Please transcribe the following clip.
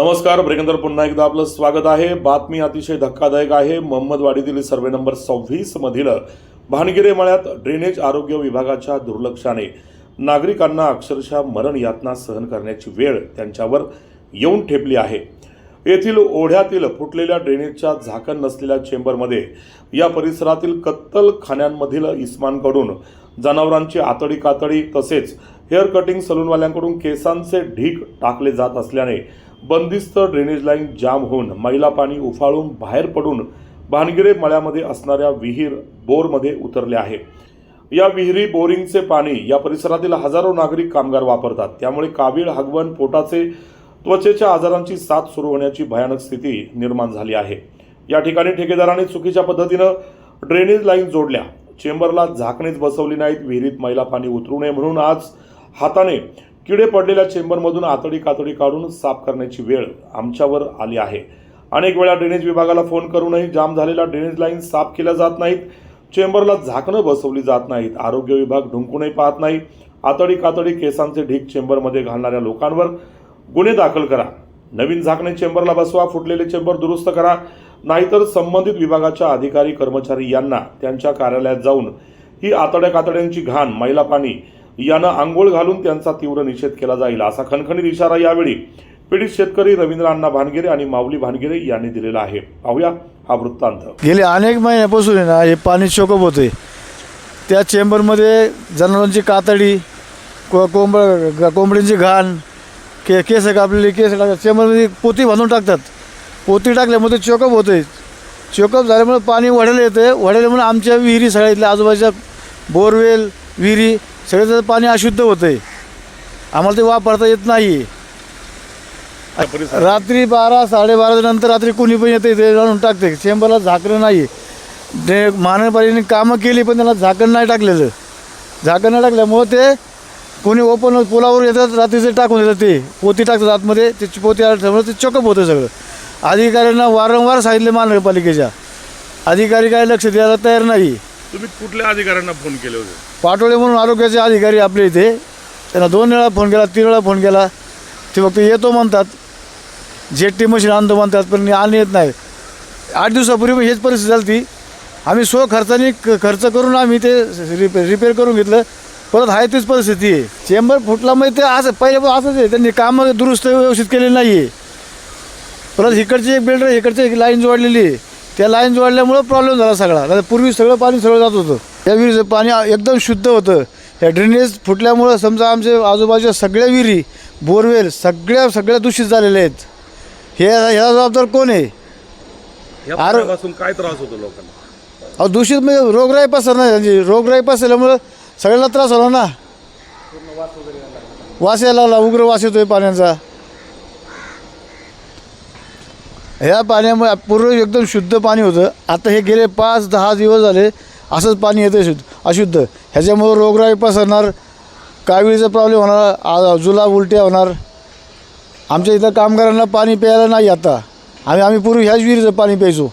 नमस्कार ब्रेकंदर पुन्हा एकदा आपलं स्वागत आहे. बातमी अतिशय धक्कादायक आहे. मोहम्मदवाडीतील सर्वे नंबर सव्वीस मधील भानगिरे मळ्यात ड्रेनेज आरोग्य विभागाच्या दुर्लक्षाने नागरिकांना अक्षरशः मरण यातना सहन करण्याची वेळ त्यांच्यावर येऊन ठेपली आहे. येथील ओढ्यातील फुटलेल्या ड्रेनेजच्या झाकण नसलेल्या चेंबरमध्ये या परिसरातील कत्तल खाण्यांमधील इस्मांकडून जनावरांची आतडी कातडी तसेच हेअर कटिंग सलूनवाल्यांकडून केसांचे ढीक टाकले जात असल्याने बंदिस्त ड्रेनेज लाईन जाम होऊन मैला पाणी उफाळून बाहेर पडून भानगिरे मळ्यामध्ये असणाऱ्या विहीर बोरमध्ये उतरले आहे. या विहिरी बोरिंगचे पाणी या परिसरातील हजारो नागरिक कामगार वापरतात. त्यामुळे कावीळ हगवण पोटाचे त्वचेच्या आजारांची साथ सुरू होण्याची भयानक स्थिती निर्माण झाली आहे. या ठिकाणी ठेकेदाराने चुकीच्या पद्धतीनं ड्रेनेज लाईन जोडल्या. चेंबरला झाकणीच बसवली नाहीत. विहिरीत मैला पाणी उतरू नये म्हणून आज हाताने किडे पडलेल्या चेंबरमधून आतडी कातडी काढून साफ करण्याची वेळ आमच्यावर आली आहे. अनेक वेळा ड्रेनेज विभागाला फोन करूनही जाम झालेला ड्रेनेज लाईन साफ केल्या जात नाहीत. चेंबरला झाकणं बसवली जात नाहीत. आरोग्य विभाग ढुंकूनही पाहत नाही. आतडी कातडी केसांचे ढीक चेंबरमध्ये घालणाऱ्या लोकांवर गुन्हे दाखल करा. नवीन झाकणे चेंबरला बसवा फुटलेले चेंबर दुरुस्त करा. नाहीतर संबंधित विभागाच्या अधिकारी कर्मचारी यांना त्यांच्या कार्यालयात जाऊन ही आतड्या कातड्यांची घाण मैला पाणी यानं आंघोळ घालून त्यांचा तीव्र निषेध केला जाईल असा खणखणीत इशारा यावेळी पीडित शेतकरी रवींद्र अण्णा भानगिरे आणि माऊली भानगिरे यांनी दिलेला आहे. पाहूया हा वृत्तांत. गेले अनेक महिन्यापासून आहे ना हे पाणी शोकप होते. त्या चेंबरमध्ये जनावरांची कातडी को कोंब कोंबडींची घाण के केस कापलेली केस कापले चेंबरमध्ये पोती बांधून टाकतात. पोती टाकल्यामुळे ते चोकअप होते. चोकअप झाल्यामुळे पाणी वढायला येते. वढायल्यामुळे आमच्या विहिरी सगळ्या इथल्या आजूबाजूच्या बोरवेल विहिरी सगळं पाणी अशुद्ध होतं आहे आम्हाला ते वापरता येत नाही. रात्री बारा साडेबारा नंतर रात्री कोणी पण येते ते जाणून टाकते चेंबरला झाकणं नाही. ते महानगरपालिकेने कामं केली पण त्याला झाकण नाही टाकलेलं. झाकण नाही टाकल्यामुळं ते कोणी ओपन पुलावर येतात रात्रीचे टाकून येतात ते. पोती टाकतात आतमध्ये ते पोती आल्यामुळे ते चोकअप होतं सगळं. अधिकाऱ्यांना वारंवार सांगितले महानगरपालिकेच्या. अधिकारी काय लक्ष द्यायला तयार नाही. तुम्ही कुठल्या अधिकाऱ्यांना फोन केले होते? पाटोळे म्हणून आरोग्याचे अधिकारी आपले इथे. त्यांना दोन वेळा फोन केला तीन वेळा फोन केला. ते फक्त येतो म्हणतात. जेट्टी मशीन आणतो म्हणतात पण आणि येत नाही. आठ दिवसापूर्वी हेच परिस्थिती झाली ती आम्ही स्व खर्चाने खर्च करून आम्ही ते रिपेअर रिपेअर करून घेतलं. परत आहे तीच परिस्थिती आहे. चेंबर फुटला म्हणजे ते असं पहिले असंच आहे. त्यांनी कामं दुरुस्त व्यवस्थित केलेली नाही आहे परत इकडची एक बिल्डर इकडची एक लाईन जोडलेली आहे. त्या लाईन जोडल्यामुळं प्रॉब्लेम झाला सगळा. नाही पूर्वी सगळं पाणी सगळं जात होतं. त्या विहिरीचं पाणी एकदम शुद्ध होतं. या ड्रेनेज फुटल्यामुळं समजा आमच्या आजूबाजूच्या सगळ्या विहिरी बोरवेल सगळ्या सगळ्या दूषित झालेल्या आहेत. हे ह्याला जबाबदार कोण आहे? या आरो- पाण्यापासून काय त्रास होतो लोकांना? अहो दूषित म्हणजे रोगराई पसरणार म्हणजे रोगराई पसरल्यामुळं सगळ्याला त्रास होला ना? वास यायला लागला. उग्र वास येतोय पाण्याचा. ह्या पाण्यामुळे पूर्वी एकदम शुद्ध पाणी होतं. आता हे गेले पाच दहा दिवस झाले असंच पाणी येतं शुद्ध अशुद्ध. ह्याच्यामुळं रोगराई पसरणार काविळीचा प्रॉब्लेम होणार आ- जुलाब उलट्या होणार. आमच्या इथं कामगारांना पाणी प्यायला नाही आता. आम्ही आम्ही पूर्वी ह्याच विहिरीचं पाणी प्यायचो.